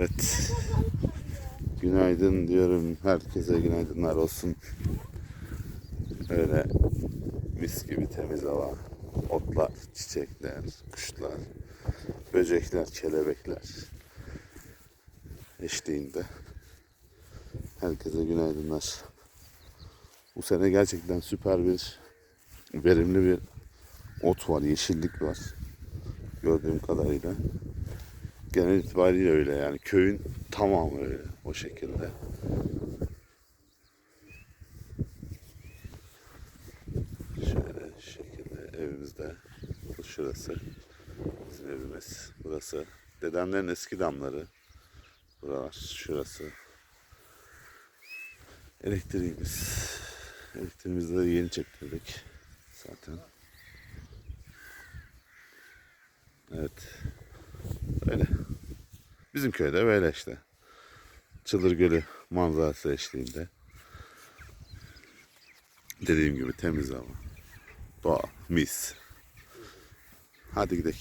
Evet. Günaydın diyorum. Herkese günaydınlar olsun. Öyle mis gibi temiz hava. Otlar, çiçekler, kuşlar, böcekler, kelebekler eşliğinde. Herkese günaydınlar. Bu sene gerçekten süper bir, verimli bir ot var, yeşillik var. Gördüğüm kadarıyla genel itibariyle öyle yani köyün tamamı öyle o şekilde. Şöyle şekilde evimizde şurası bizim evimiz. Burası dedemlerin eski damları. Buralar şurası. Elektriğimiz. Elektriğimizi de yeni çektirdik zaten. Evet. Öyle. Bizim köyde böyle işte. Çıldır Gölü manzarası eşliğinde. Dediğim gibi temiz hava. Doğa, mis. Hadi gidelim.